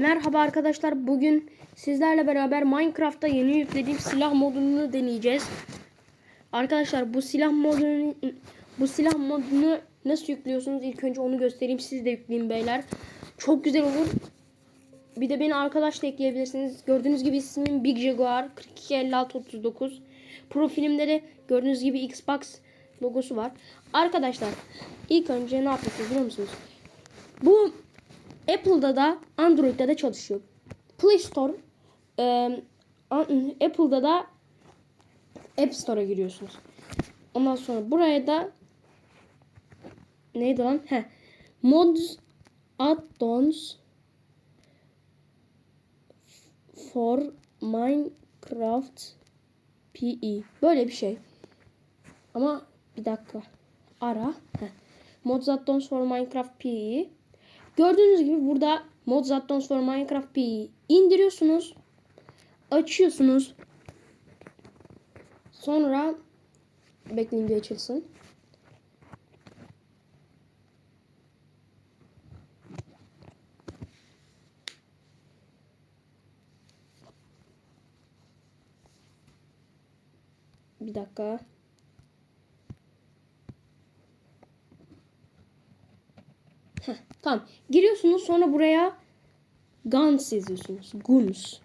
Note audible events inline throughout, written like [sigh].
Merhaba arkadaşlar. Bugün sizlerle beraber Minecraft'ta yeni yüklediğim silah modunu deneyeceğiz. Arkadaşlar bu silah modunu bu silah modunu nasıl yüklüyorsunuz? İlk önce onu göstereyim. Siz de yükleyin beyler. Çok güzel olur. Bir de beni arkadaş da ekleyebilirsiniz. Gördüğünüz gibi ismim Big Jaguar 425639. Profilimde de gördüğünüz gibi Xbox logosu var. Arkadaşlar ilk önce ne yapıyorsunuz biliyor musunuz? Bu Apple'da da Android'de de çalışıyor. Play Store e, Apple'da da App Store'a giriyorsunuz. Ondan sonra buraya da neydi lan? He. Mods Add-ons for Minecraft PE. Böyle bir şey. Ama bir dakika. Ara. Heh. Mods Add-ons for Minecraft PE. Gördüğünüz gibi burada Mods Add-ons for Minecraft PE'yi indiriyorsunuz. Açıyorsunuz. Sonra bekleyin bir açılsın. Bir dakika. Heh, tamam. Giriyorsunuz sonra buraya Guns yazıyorsunuz. Guns.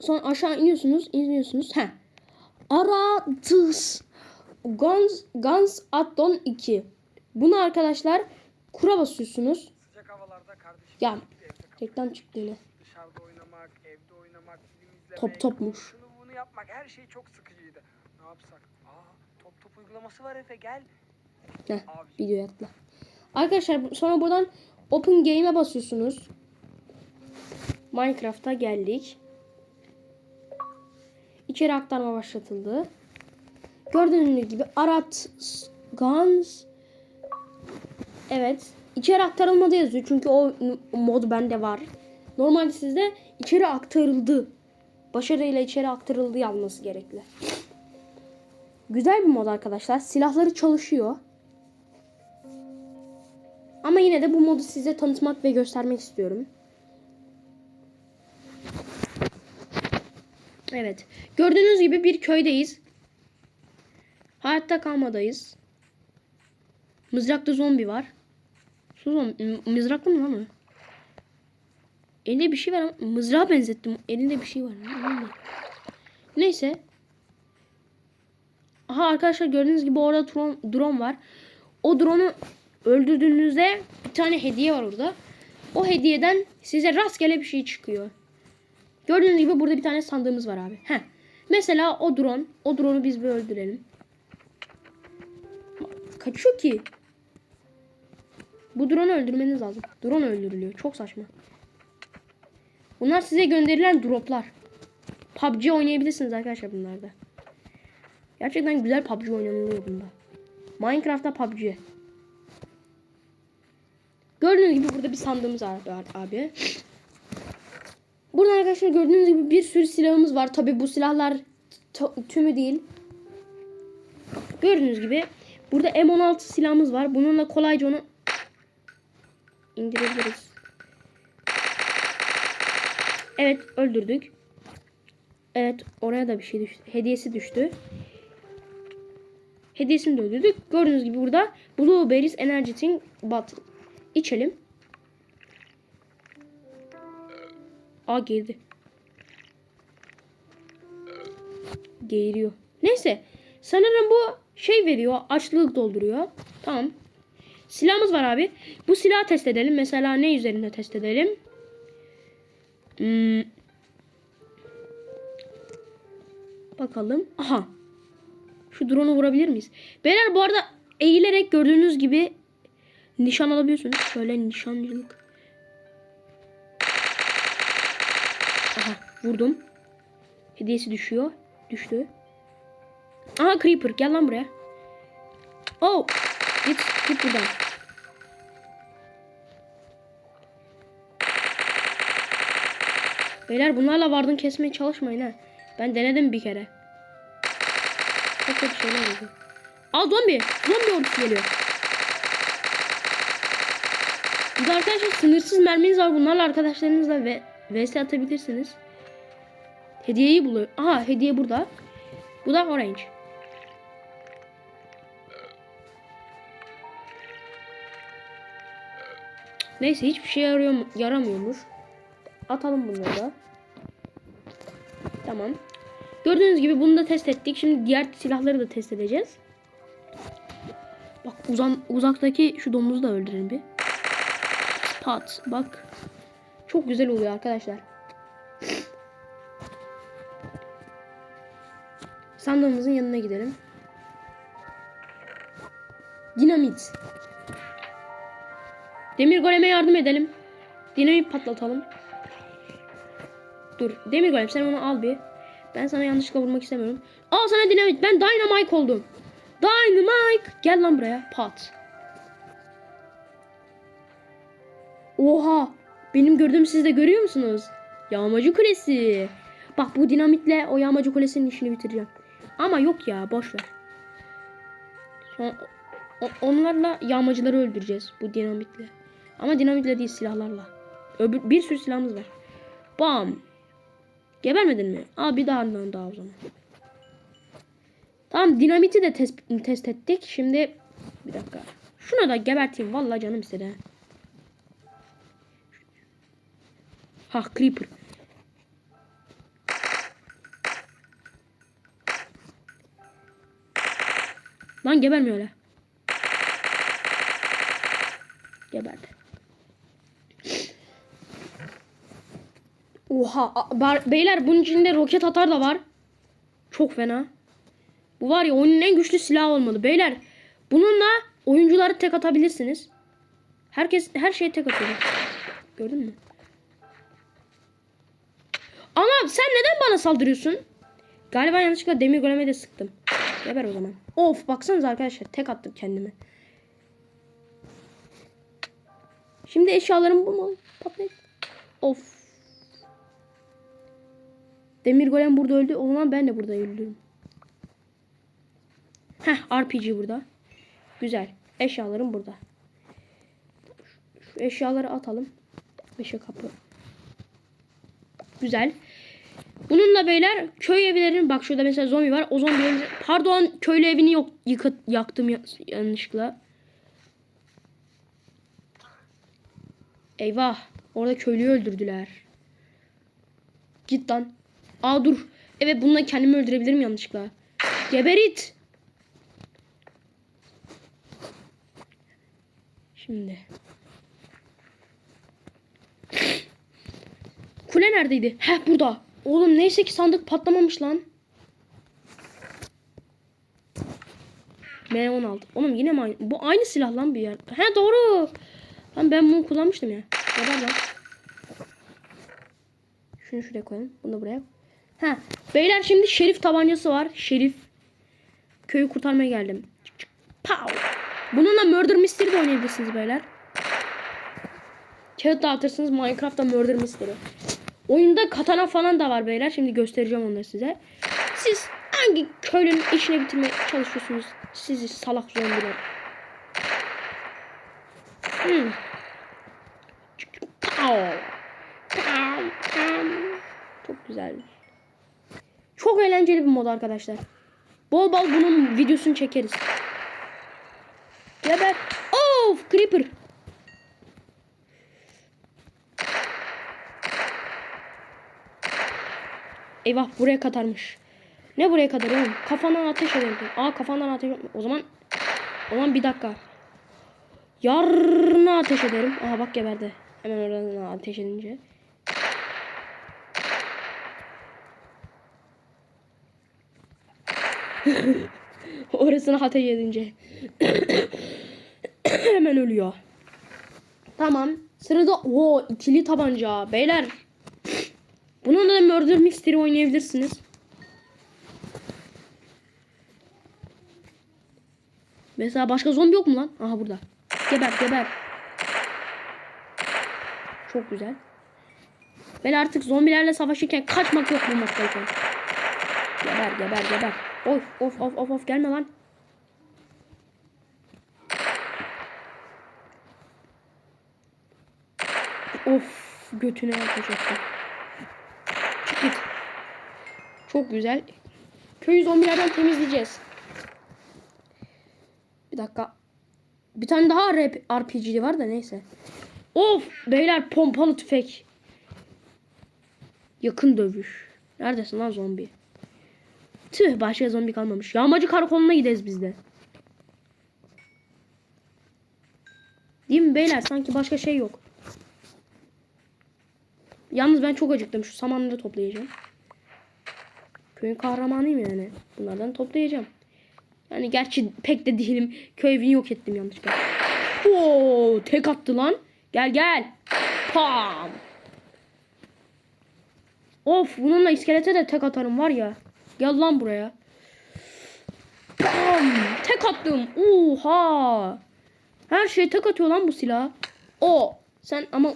Sonra aşağı iniyorsunuz. iniyorsunuz. Heh. Aradız. Guns, Guns Addon 2. Bunu arkadaşlar kura basıyorsunuz. Sıcak havalarda kardeşim Ya reklam çıktı yine. dışarıda oynamak, evde oynamak, film izlemek, Top topmuş. şunu bunu yapmak her şey çok sıkıcıydı. Ne yapsak? Aa, top top uygulaması var Efe gel. Heh, Abi. videoya atla. Arkadaşlar sonra buradan Open Game'e basıyorsunuz. Minecraft'a geldik. İçeri aktarma başlatıldı. Gördüğünüz gibi Arat Guns Evet. İçeri aktarılmadı yazıyor. Çünkü o mod bende var. Normalde sizde içeri aktarıldı. Başarıyla içeri aktarıldı yazması gerekli. Güzel bir mod arkadaşlar. Silahları çalışıyor. Ama yine de bu modu size tanıtmak ve göstermek istiyorum. Evet. Gördüğünüz gibi bir köydeyiz. Hayatta kalmadayız. Mızrakta zombi var. Su zombi. Mızraklı mı lan o? Elinde bir şey var ama mızrağa benzettim. Elinde bir şey var. Neyse. Aha arkadaşlar gördüğünüz gibi orada drone, drone var. O drone'u öldürdüğünüzde bir tane hediye var orada. O hediyeden size rastgele bir şey çıkıyor. Gördüğünüz gibi burada bir tane sandığımız var abi. Heh. Mesela o drone. O drone'u biz bir öldürelim. Kaçıyor ki. Bu drone'u öldürmeniz lazım. Drone öldürülüyor. Çok saçma. Bunlar size gönderilen droplar. PUBG oynayabilirsiniz arkadaşlar bunlarda. Gerçekten güzel PUBG oynanılıyor bunda. Minecraft'ta PUBG. Gördüğünüz gibi burada bir sandığımız var abi. Burada arkadaşlar gördüğünüz gibi bir sürü silahımız var. Tabi bu silahlar tümü değil. Gördüğünüz gibi burada M16 silahımız var. Bununla kolayca onu indirebiliriz. Evet öldürdük. Evet oraya da bir şey düştü. Hediyesi düştü. Hediyesini de öldürdük. Gördüğünüz gibi burada Blueberries Energy Drink Bottle. İçelim. Aa girdi. Geğiriyor. Neyse. Sanırım bu şey veriyor. Açlık dolduruyor. Tamam. Silahımız var abi. Bu silahı test edelim. Mesela ne üzerinde test edelim? Hmm. Bakalım. Aha. Şu drone'u vurabilir miyiz? Beyler bu arada eğilerek gördüğünüz gibi nişan alabiliyorsunuz. Şöyle nişancılık. Aha vurdum. Hediyesi düşüyor. Düştü. Aha creeper gel lan buraya. Oh. Git git buradan. Beyler bunlarla vardın kesmeye çalışmayın ha. Ben denedim bir kere. Çok kötü şeyler oldu. Aa zombi. Zombi ordusu geliyor. Bir de arkadaşlar sınırsız merminiz var. Bunlarla arkadaşlarınızla ve vs atabilirsiniz. Hediyeyi buluyor. Aha hediye burada. Bu da orange. Neyse hiçbir şey yarıyor, yaramıyormuş. Atalım bunları da. Tamam. Gördüğünüz gibi bunu da test ettik. Şimdi diğer silahları da test edeceğiz. Bak uzan, uzaktaki şu domuzu da öldürelim bir. Pat bak. Çok güzel oluyor arkadaşlar. Sandığımızın yanına gidelim. Dinamit. Demir goleme yardım edelim. Dinamit patlatalım. Dur. Demir golem sen onu al bir. Ben sana yanlışlıkla vurmak istemiyorum. Al sana dinamit. Ben dynamite oldum. Dynamite. Gel lan buraya. Pat. Oha. Benim gördüğüm siz de görüyor musunuz? Yağmacı kulesi. Bak bu dinamitle o yağmacı kulesinin işini bitireceğim. Ama yok ya boş ver. Onlarla yağmacıları öldüreceğiz bu dinamitle. Ama dinamitle değil silahlarla. Öbür, bir sürü silahımız var. Bam. Gebermedin mi? Aa bir daha daha o zaman. Tamam dinamiti de test, test ettik. Şimdi bir dakika. Şunu da geberteyim. Vallahi canım istedi. Ha. Creeper. Lan gebermiyor öyle. Geberdi. Oha. Beyler bunun içinde roket atar da var. Çok fena. Bu var ya oyunun en güçlü silahı olmalı. Beyler bununla oyuncuları tek atabilirsiniz. Herkes her şeye tek atıyor. Gördün mü? Ama sen neden bana saldırıyorsun? Galiba yanlışlıkla demir goleme de sıktım. Geber o zaman. Of baksanıza arkadaşlar tek attım kendime. Şimdi eşyalarım bu mu? Patlayıp. Of. Demir golem burada öldü. O zaman ben de burada öldüm. Heh RPG burada. Güzel. Eşyalarım burada. Şu eşyaları atalım. Beşe kapı. Güzel. Bununla beyler köy evlerinin bak şurada mesela zombi var. O zombi pardon köylü evini yok yıkıt yaktım ya- yanlışlıkla. Eyvah. Orada köylüyü öldürdüler. Git lan. Aa dur. Evet bununla kendimi öldürebilirim yanlışlıkla. Geber it. Şimdi. Kule neredeydi? Heh burada. Oğlum neyse ki sandık patlamamış lan. M16. Oğlum yine mi aynı? Bu aynı silah lan bir yer. He doğru. Lan ben bunu kullanmıştım ya. Geber lan. Şunu şuraya koyalım. Bunu da buraya. Ha, beyler şimdi şerif tabancası var. Şerif. Köyü kurtarmaya geldim. Çık çık. Pow. Bununla Murder Mystery de oynayabilirsiniz beyler. Kağıt dağıtırsınız Minecraft'ta Murder Mystery. Oyunda katana falan da var beyler. Şimdi göstereceğim onları size. Siz hangi köylünün işini bitirmeye çalışıyorsunuz? Sizi salak zombiler. Hmm. Çok güzel. Çok eğlenceli bir mod arkadaşlar. Bol bol bunun videosunu çekeriz. Geber. Of creeper. Eyvah buraya kadarmış. Ne buraya kadar oğlum? Kafandan ateş edelim. Aa kafandan ateş O zaman o zaman bir dakika. Yarına ateş ederim. Aha bak geberdi. Hemen oradan ateş edince. [laughs] Orasını ateş edince. [coughs] Hemen ölüyor. Tamam. Sırada o ikili tabanca. Beyler. Bununla da Murder Mystery oynayabilirsiniz. Mesela başka zombi yok mu lan? Aha burada. Geber geber. Çok güzel. Ben artık zombilerle savaşırken kaçmak yok bu maçtayken. Geber geber geber. Of of of of of gelme lan. götüne yapacaktım. Çok güzel. Köyü zombilerden temizleyeceğiz. Bir dakika. Bir tane daha RPG var da neyse. Of beyler pompalı tüfek. Yakın dövüş. Neredesin lan zombi? Tüh başka zombi kalmamış. Yağmacı karakoluna gideriz biz de. Değil mi beyler? Sanki başka şey yok. Yalnız ben çok acıktım. Şu samanları toplayacağım. Köyün kahramanıyım yani. Bunlardan toplayacağım. Yani gerçi pek de değilim. Köy evini yok ettim yanlışlıkla. Oo, tek attı lan. Gel gel. Pam. Of bununla iskelete de tek atarım var ya. Gel lan buraya. Pam. Tek attım. Oha. Her şey tek atıyor lan bu silah. O. Sen ama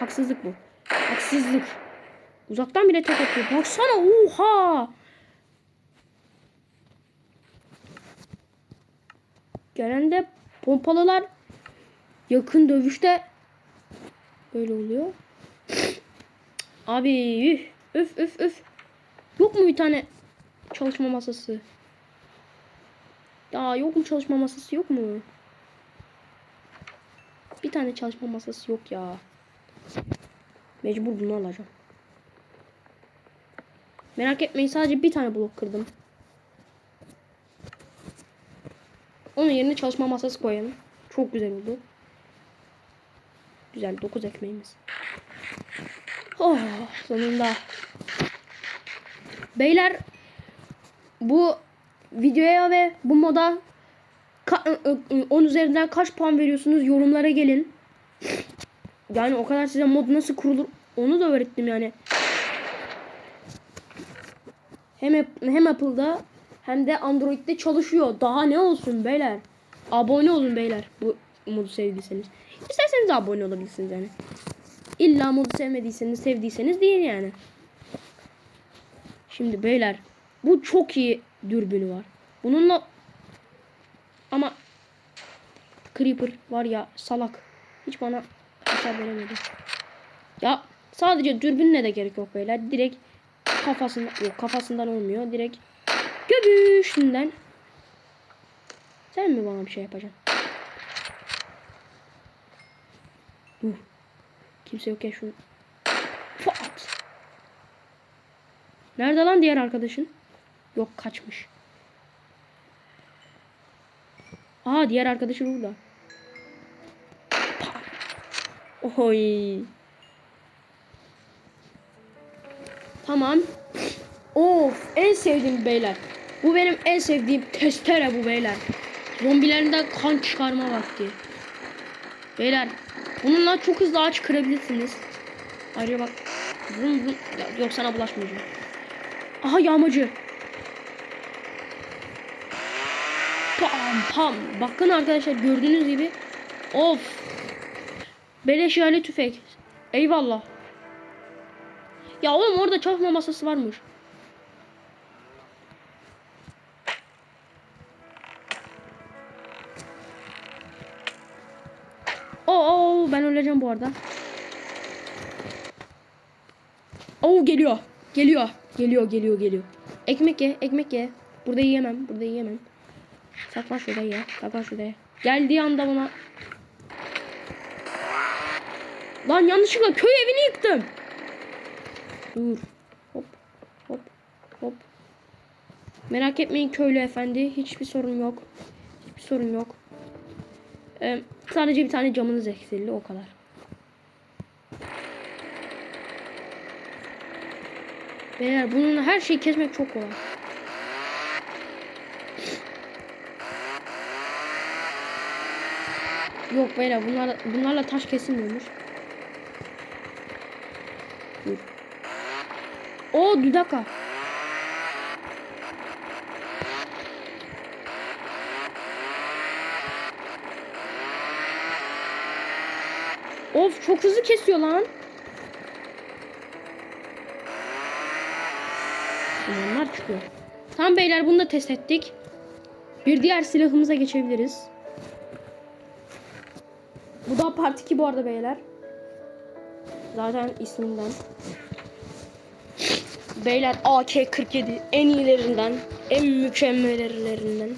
haksızlık bu. Haksızlık. Uzaktan bile tek atıyor. Baksana oha. Genelde pompalılar yakın dövüşte böyle oluyor. Abi üf üf üf. Yok mu bir tane çalışma masası? Ya yok mu çalışma masası yok mu? Bir tane çalışma masası yok ya. Mecbur bunu alacağım. Merak etmeyin sadece bir tane blok kırdım. Onun yerine çalışma masası koyalım. Çok güzel oldu. Güzel 9 ekmeğimiz. Oh sonunda. Beyler bu videoya ve bu moda ka- 10 üzerinden kaç puan veriyorsunuz yorumlara gelin. Yani o kadar size mod nasıl kurulur onu da öğrettim yani. Hem hem Apple'da hem de Android'de çalışıyor. Daha ne olsun beyler? Abone olun beyler bu modu sevdiyseniz. İsterseniz abone olabilirsiniz yani. İlla modu sevmediyseniz sevdiyseniz değil yani. Şimdi beyler bu çok iyi dürbünü var. Bununla ama Creeper var ya salak. Hiç bana hasar veremedi. Ya sadece dürbünle de gerek yok beyler. Direkt kafasından yok kafasından olmuyor. Direkt göbüşünden. Sen mi bana bir şey yapacaksın? Dur. Kimse yok ya şu. Fat. Nerede lan diğer arkadaşın? Yok kaçmış. Aa diğer arkadaşı burada. Oy. Tamam. Of en sevdiğim beyler. Bu benim en sevdiğim testere bu beyler. Zombilerinden kan çıkarma vakti. Beyler bununla çok hızlı ağaç kırabilirsiniz. Ayrıca bak. Vum. Ya, yok sana bulaşmayacağım. Aha yağmacı. Pam pam. Bakın arkadaşlar gördüğünüz gibi. Of. Beleş yani tüfek. Eyvallah. Ya oğlum orada çalışma masası varmış. Oo, oo, ben öleceğim bu arada. Oo geliyor. Geliyor. Geliyor, geliyor, geliyor. Ekmek ye, ekmek ye. Burada yiyemem, burada yiyemem. Saklan şurada ye, saklan şurada. Geldiği anda bana... Lan yanlışlıkla köy evini yıktım. Dur. Hop, hop, hop. Merak etmeyin köylü efendi. Hiçbir sorun yok. Hiçbir sorun yok. Ee, sadece bir tane camınız eksildi o kadar. Beyler bununla her şeyi kesmek çok kolay. Yok beyler bunlarla, bunlarla taş kesilmiyormuş. O bir dakika. Of çok hızlı kesiyor lan. Dumanlar çıkıyor. Tamam beyler bunu da test ettik. Bir diğer silahımıza geçebiliriz. Bu da part 2 bu arada beyler. Zaten isminden. Beyler AK-47 en iyilerinden, en mükemmellerinden.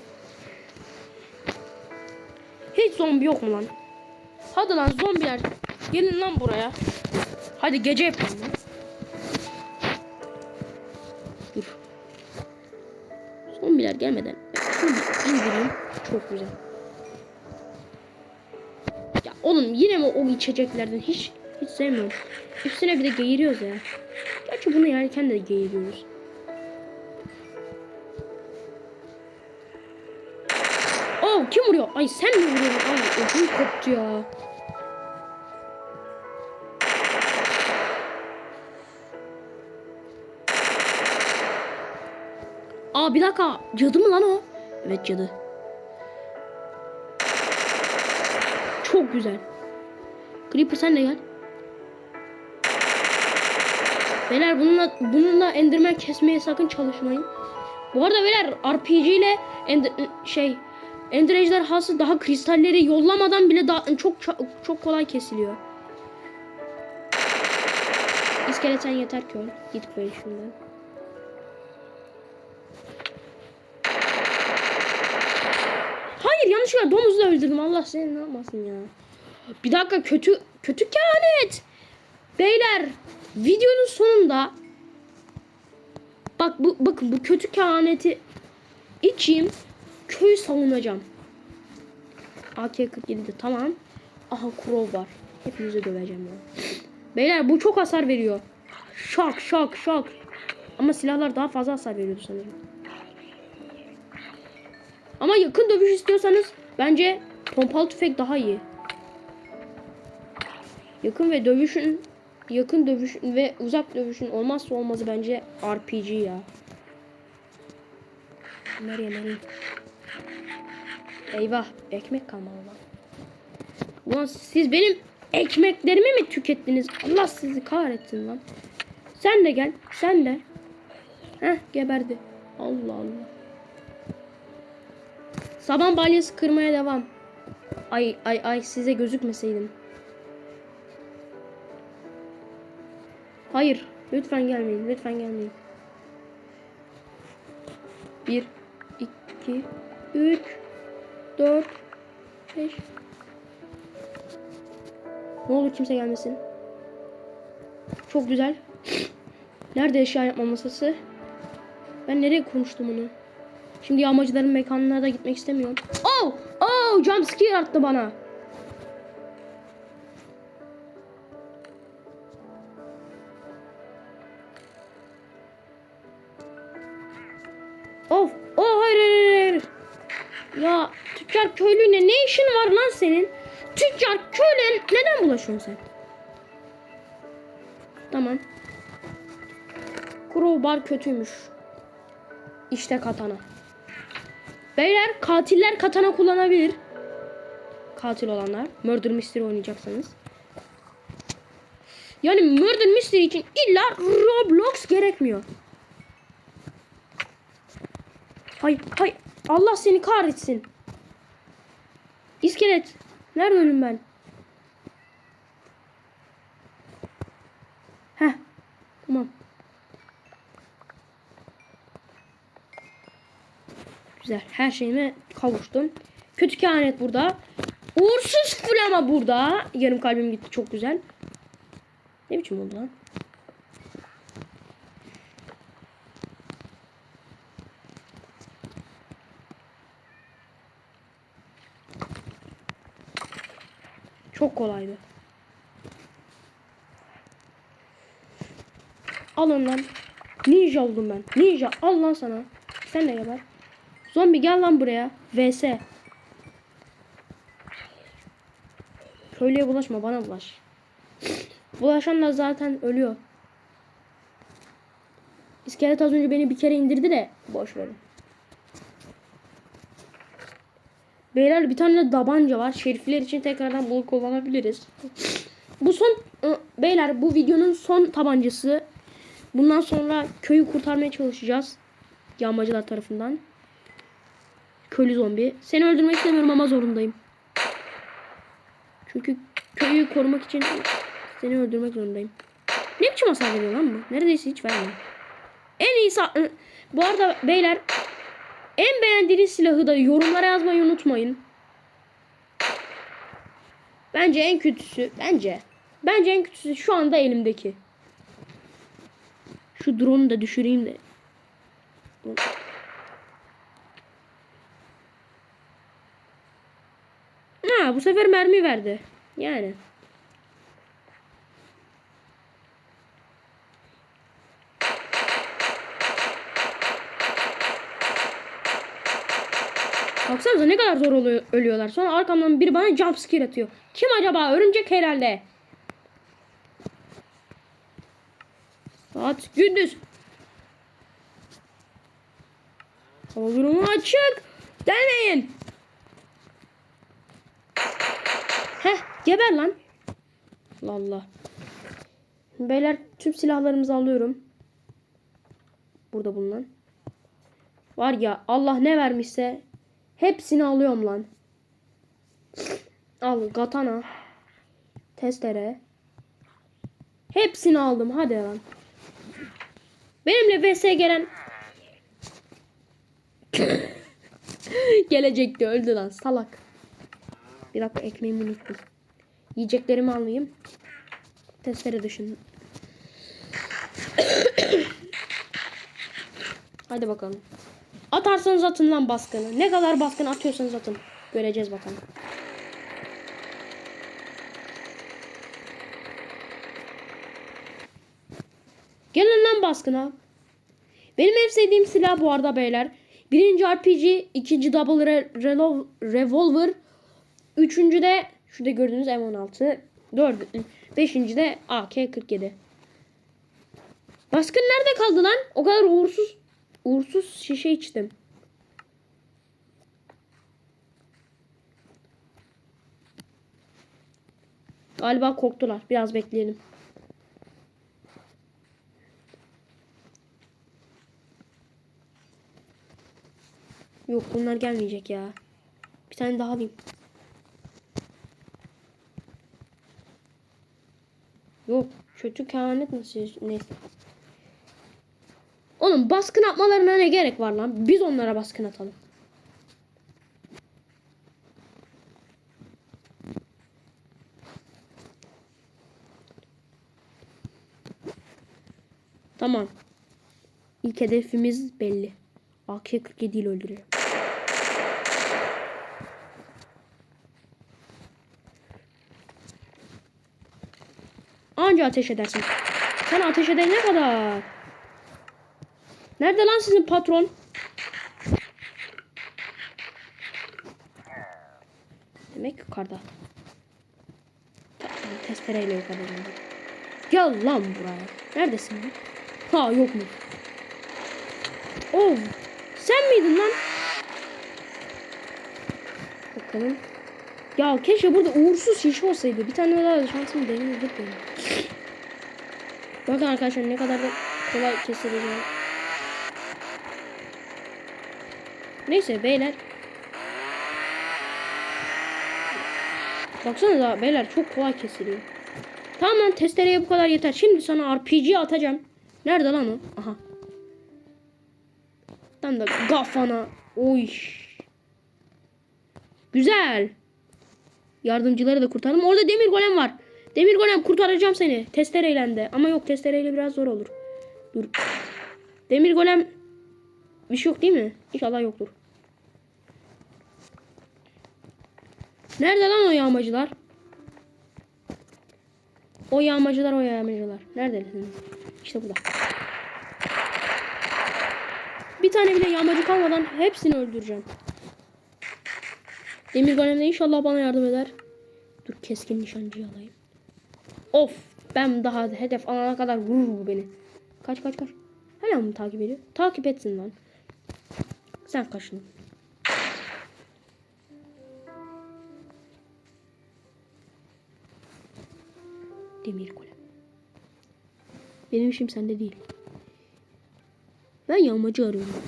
Hiç zombi yok mu lan? Hadi lan zombiler. Gelin lan buraya. Hadi gece yapalım lan. Dur. Zombiler gelmeden indireyim. Çok güzel. Ya oğlum yine mi o içeceklerden hiç hiç sevmiyorum. Üstüne bir de geğiriyoruz ya. Gerçi bunu yerken de geğiriyoruz. Oh kim vuruyor? Ay sen mi vuruyorsun? Ay ödüm koptu ya. Aa bir dakika. Cadı mı lan o? Evet cadı. Çok güzel. Creeper sen de gel. Beyler bununla, bununla Enderman kesmeye sakın çalışmayın. Bu arada beyler RPG ile Ender, şey Ender ejderhası daha kristalleri yollamadan bile daha çok çok, kolay kesiliyor. İskeleten yeter ki öl. Git böyle şundan. Hayır yanlışlıkla domuzu da öldürdüm. Allah seni ne yapmasın ya. Bir dakika kötü kötü kehanet. Beyler videonun sonunda bak bu bakın bu kötü kehaneti içeyim köyü savunacağım. AK-47'de tamam. Aha crow var. Hepinizi döveceğim ya. Beyler bu çok hasar veriyor. Şak şak şak. Ama silahlar daha fazla hasar veriyordu sanırım. Ama yakın dövüş istiyorsanız bence pompalı tüfek daha iyi. Yakın ve dövüşün yakın dövüşün ve uzak dövüşün olmazsa olmazı bence RPG ya. Nereye nereye? Eyvah ekmek kalmadı lan. Ulan siz benim ekmeklerimi mi tükettiniz? Allah sizi kahretsin lan. Sen de gel. Sen de. Heh geberdi. Allah Allah. Saban balyası kırmaya devam. Ay ay ay size gözükmeseydim. Hayır. Lütfen gelmeyin. Lütfen gelmeyin. Bir, iki, üç, dört, beş. Ne olur kimse gelmesin. Çok güzel. Nerede eşya yapma masası? Ben nereye konuştum onu? Şimdi yağmacıların mekanına da gitmek istemiyorum. Oh! Oh! Jumpscare attı bana. Tüccar köylüyle ne işin var lan senin? Tüccar köyle neden bulaşıyorsun sen? Tamam. Crowbar kötüymüş. İşte katana. Beyler katiller katana kullanabilir. Katil olanlar. Murder Mystery oynayacaksanız. Yani Murder Mystery için illa Roblox gerekmiyor. Hay hay Allah seni kahretsin. İskelet. Nerede ölüm ben? Heh. Tamam. Güzel. Her şeyime kavuştum. Kötü kehanet burada. Uğursuz flama burada. Yarım kalbim gitti. Çok güzel. Ne biçim oldu lan? Kolaydı. Alın lan. Ninja oldum ben. Ninja al lan sana. Sen de geber. Zombi gel lan buraya. VS. Köylüye bulaşma bana bulaş. Bulaşan da zaten ölüyor. İskelet az önce beni bir kere indirdi de boş verin. Beyler bir tane de tabanca var. Şerifler için tekrardan bunu kullanabiliriz. Bu son beyler bu videonun son tabancası. Bundan sonra köyü kurtarmaya çalışacağız. Yağmacılar tarafından. Köylü zombi. Seni öldürmek istemiyorum ama zorundayım. Çünkü köyü korumak için Seni öldürmek zorundayım. Ne biçim hasar veriyor lan bu? Neredeyse hiç vermiyor. En iyi Bu arada beyler en beğendiğiniz silahı da yorumlara yazmayı unutmayın. Bence en kötüsü bence. Bence en kötüsü şu anda elimdeki. Şu drone'u da düşüreyim de. Ha bu sefer mermi verdi. Yani. Baksanıza ne kadar zor oluyor, ölüyorlar. Sonra arkamdan biri bana jump scare atıyor. Kim acaba? Örümcek herhalde. Saat gündüz. Hava durumu açık. Deneyin. Heh geber lan. Allah Allah. Beyler tüm silahlarımızı alıyorum. Burada bulunan. Var ya Allah ne vermişse hepsini alıyorum lan. Al katana. Testere. Hepsini aldım hadi lan. Benimle vs gelen [laughs] Gelecekti öldü lan salak. Bir dakika ekmeğimi unuttum. Yiyeceklerimi alayım. Testere dışında. [coughs] Hadi bakalım. Atarsanız atın lan baskını. Ne kadar baskın atıyorsanız atın. Göreceğiz bakalım. Gelin lan baskına. Benim en sevdiğim silah bu arada beyler. Birinci RPG, ikinci double re- relo- revolver, üçüncü de şurada gördüğünüz M16, dört, beşinci de AK-47. Baskın nerede kaldı lan? O kadar uğursuz uğursuz şişe içtim. Galiba korktular. Biraz bekleyelim. Yok bunlar gelmeyecek ya. Bir tane daha alayım. Yok kötü kehanet nasıl neyse. Oğlum baskın atmalarına ne gerek var lan? Biz onlara baskın atalım. Tamam. İlk hedefimiz belli. AK-47 ile öldürüyor. Anca ateş edersin. Sen ateş edene kadar. Nerede lan sizin patron? Demek yukarıda. Testereyle yukarıda. Gel lan buraya. Neredesin? Ha yok mu? Oh. Sen miydin lan? Bakalım. Ya keşke burada uğursuz şişe olsaydı. Bir tane daha şansım deneyecek benim. Bakın arkadaşlar ne kadar da kolay kesileceğim. Neyse beyler. Baksanıza beyler çok kolay kesiliyor. Tamam lan testereye bu kadar yeter. Şimdi sana RPG atacağım. Nerede lan o? Aha. Tam da kafana. Oy. Güzel. Yardımcıları da kurtardım. Orada demir golem var. Demir golem kurtaracağım seni. Testereyle de. Ama yok testereyle biraz zor olur. Dur. Demir golem bir şey yok değil mi? İnşallah yoktur. Nerede lan o yağmacılar? O yağmacılar o yağmacılar. Nerede? İşte burada. Bir tane bile yağmacı kalmadan hepsini öldüreceğim. Demir golem de inşallah bana yardım eder. Dur keskin nişancıyı alayım. Of ben daha hedef alana kadar vurur bu beni. Kaç kaç kaç. Hala mı takip ediyor? Takip etsin lan. Sen kaçın. demir golem. Benim işim sende değil. Ben yağmacı arıyorum.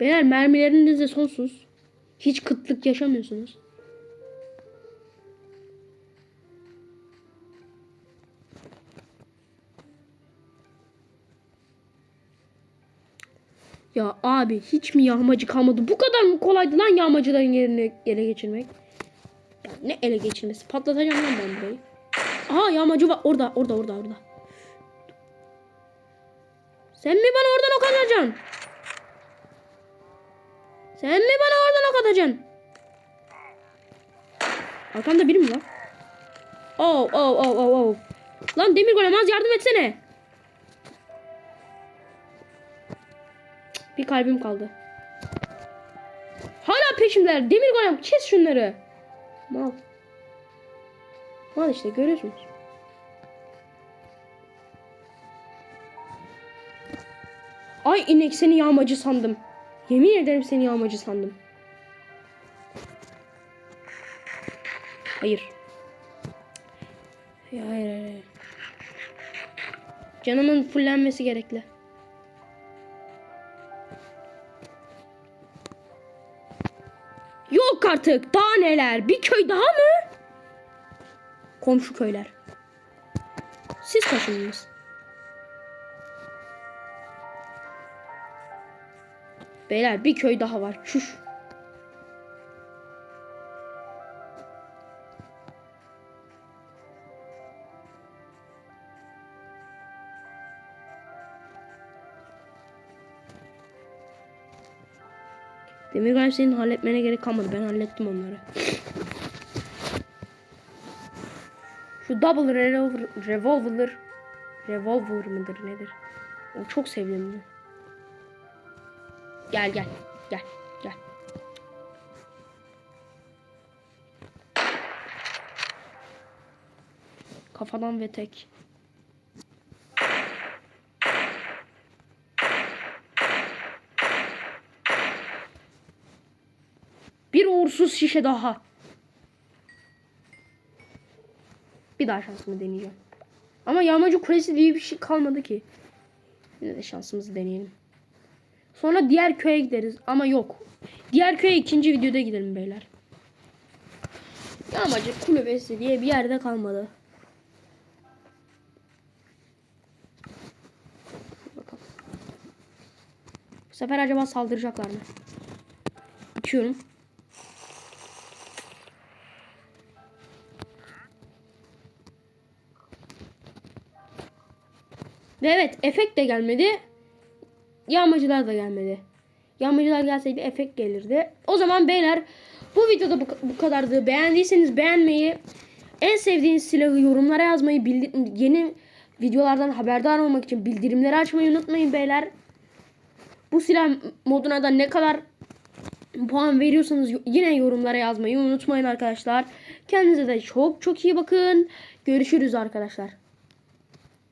Beyler mermileriniz de sonsuz. Hiç kıtlık yaşamıyorsunuz. Ya abi hiç mi yağmacı kalmadı? Bu kadar mı kolaydı lan yağmacıların yerine ele geçirmek? Ne ele geçirmesi? Patlatacağım lan ben burayı. Aha yağmacı var. Orada orada orada orada. Sen mi bana oradan ok atacaksın? Sen mi bana oradan ok atacaksın? Arkamda biri mi var? Oh oh oh oh oh. Lan demir golem az yardım etsene. Bir kalbim kaldı. Hala peşimdeler. Demir golem kes şunları. Mal. Mal işte görüyorsunuz. Ay inek seni yağmacı sandım. Yemin ederim seni yağmacı sandım. Hayır. Hayır hayır hayır. Canımın fullenmesi gerekli. Yok artık. Daha neler? Bir köy daha mı? Komşu köyler. Siz kaçındınız. Beyler bir köy daha var. Çüş. Demir Golem senin halletmene gerek kalmadı. Ben hallettim onları. Şu double revolver, revolver, revolver mıdır nedir? O çok sevdim. Gel gel gel gel. Kafadan ve tek. Uğursuz şişe daha. Bir daha şansımı deneyeceğim. Ama yağmacı kulesi diye bir şey kalmadı ki. Yine de şansımızı deneyelim. Sonra diğer köye gideriz. Ama yok. Diğer köye ikinci videoda gidelim beyler. Yağmacı kulübesi diye bir yerde kalmadı. Bu sefer acaba saldıracaklar mı? İçiyorum. Ve evet efekt de gelmedi. Yağmacılar da gelmedi. Yağmacılar gelseydi efekt gelirdi. O zaman beyler bu videoda bu, bu kadardı. Beğendiyseniz beğenmeyi, en sevdiğiniz silahı yorumlara yazmayı, bildi- yeni videolardan haberdar olmak için bildirimleri açmayı unutmayın beyler. Bu silah moduna da ne kadar puan veriyorsanız yine yorumlara yazmayı unutmayın arkadaşlar. Kendinize de çok çok iyi bakın. Görüşürüz arkadaşlar.